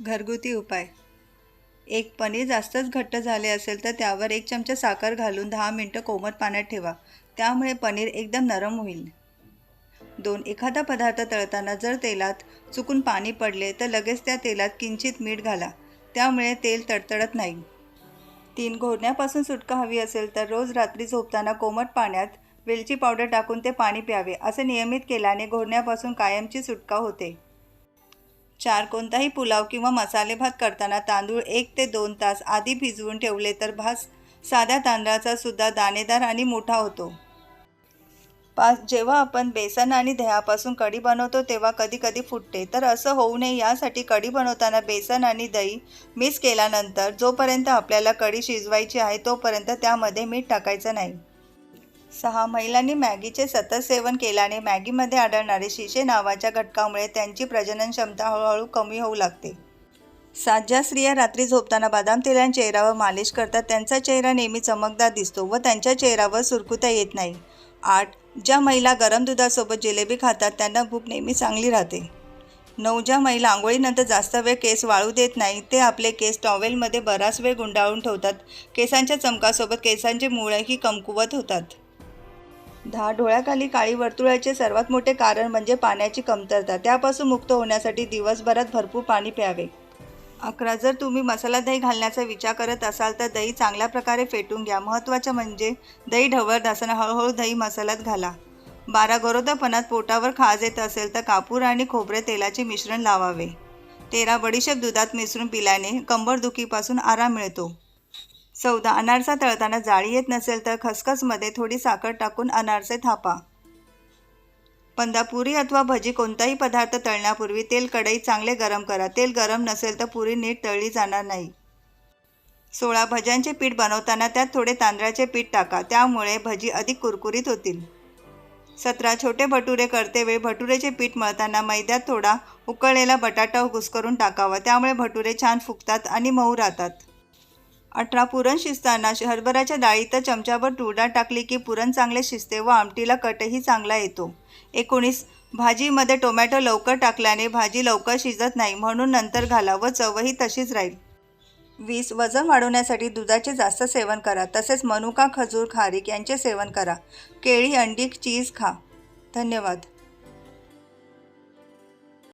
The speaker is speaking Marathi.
घरगुती उपाय. एक पनीर जास्तच घट्ट झाले असेल तर त्यावर एक चमचा साखर घालून दहा मिनटं कोमट पाण्यात ठेवा. त्यामुळे पनीर एकदम नरम होईल. दोन एखादा पदार्थ तळताना जर तेलात चुकून पाणी पडले तर लगेच त्या तेलात किंचित मीठ घाला. त्यामुळे तेल तडतडत नाही. तीन घोरण्यापासून सुटका हवी असेल तर रोज रात्री झोपताना कोमट पाण्यात वेलची पावडर टाकून ते पाणी प्यावे असे नियमित केल्याने घोरण्यापासून कायमची सुटका होते. चार कोणताही पुलाव किंवा मसाले भात करताना तांदूळ एक ते दोन तास आधी भिजवून ठेवले तर भात साध्या तांदळाचा सुद्धा दाणेदार आणि मोठा होतो. पाच जेव्हा आपण बेसन आणि दह्यापासून कढी बनवतो तेव्हा कधी कधी फुटते. तर असं होऊ नये यासाठी कढी बनवताना बेसन आणि दही मिक्स केल्यानंतर जोपर्यंत आपल्याला कढी शिजवायची आहे तोपर्यंत त्यामध्ये मीठ टाकायचं नाही. सहा महिलांनी मॅगीचे सतत सेवन केल्याने मॅगीमध्ये आढळणारे शिशे नावाच्या घटकामुळे त्यांची प्रजनन क्षमता हळूहळू कमी होऊ लागते. सात ज्या स्त्रिया रात्री झोपताना बदाम तेलाने चेहऱ्यावर मालिश करतात. त्यांचा चेहरा नेहमी चमकदार दिसतो व त्यांच्या चेहऱ्यावर सुरकुत्या येत नाही. आठ ज्या महिला गरम दुधासोबत जिलेबी खातात त्यांना भूक नेहमी चांगली राहते. नऊ ज्या महिला आंघोळीनंतर जास्त वेळ केस वाळू देत नाही ते आपले केस टॉवेलमध्ये बराच वेळ गुंडाळून ठेवतात. केसांच्या चमकासोबत केसांचे मुळंही कमकुवत होतात. दहा डोळ्याखाली काळी वर्तुळाचे सर्वात मोठे कारण म्हणजे पाण्याची कमतरता. त्यापासून मुक्त होण्यासाठी दिवसभरात भरपूर पाणी प्यावे. अकरा जर तुम्ही मसाला दही घालण्याचा विचार करत असाल तर दही चांगल्या प्रकारे फेटून घ्या. महत्त्वाचं म्हणजे दही ढवळत असताना हळूहळू दही मसाल्यात घाला. बारा गरोदरपणात पोटावर खाज येत असेल तर कापूर आणि खोबरे तेलाचे मिश्रण लावावे. तेरा बडीशेप दुधात मिसळून पिल्याने कंबरदुखीपासून आराम मिळतो. चौदा अनारसा तळताना जाळी येत नसेल तर खसखसमध्ये थोडी साखर टाकून अनारसे थापा. पंधरा पुरी अथवा भजी कोणताही पदार्थ तळण्यापूर्वी तेल कढई चांगले गरम करा. तेल गरम नसेल तर पुरी नीट तळली जाणार नाही. सोळा भज्यांचे पीठ बनवताना त्यात थोडे तांदळाचे पीठ टाका. त्यामुळे भजी अधिक कुरकुरीत होतील. सतरा छोटे भटुरे करते वेळी भटुरेचे पीठ मळताना मैद्यात थोडा उकळलेला बटाटा घुसकरून टाकावा. त्यामुळे भटुरे छान फुगतात आणि मऊ राहतात. अठरा पुरण शिजताना हरभऱ्याच्या डाळीत चमचाभर तुरडा टाकली की पुरण चांगले शिजते व आमटीला कटही चांगला येतो. एकोणीस भाजीमध्ये टोमॅटो लवकर टाकल्याने भाजी लवकर शिजत नाही म्हणून नंतर घाला व चवही तशीच राहील. वीस वजन वाढवण्यासाठी दुधाचे जास्त सेवन करा तसेच मनुका खजूर खारीक यांचे सेवन करा. केळी अंडी चीज खा. धन्यवाद.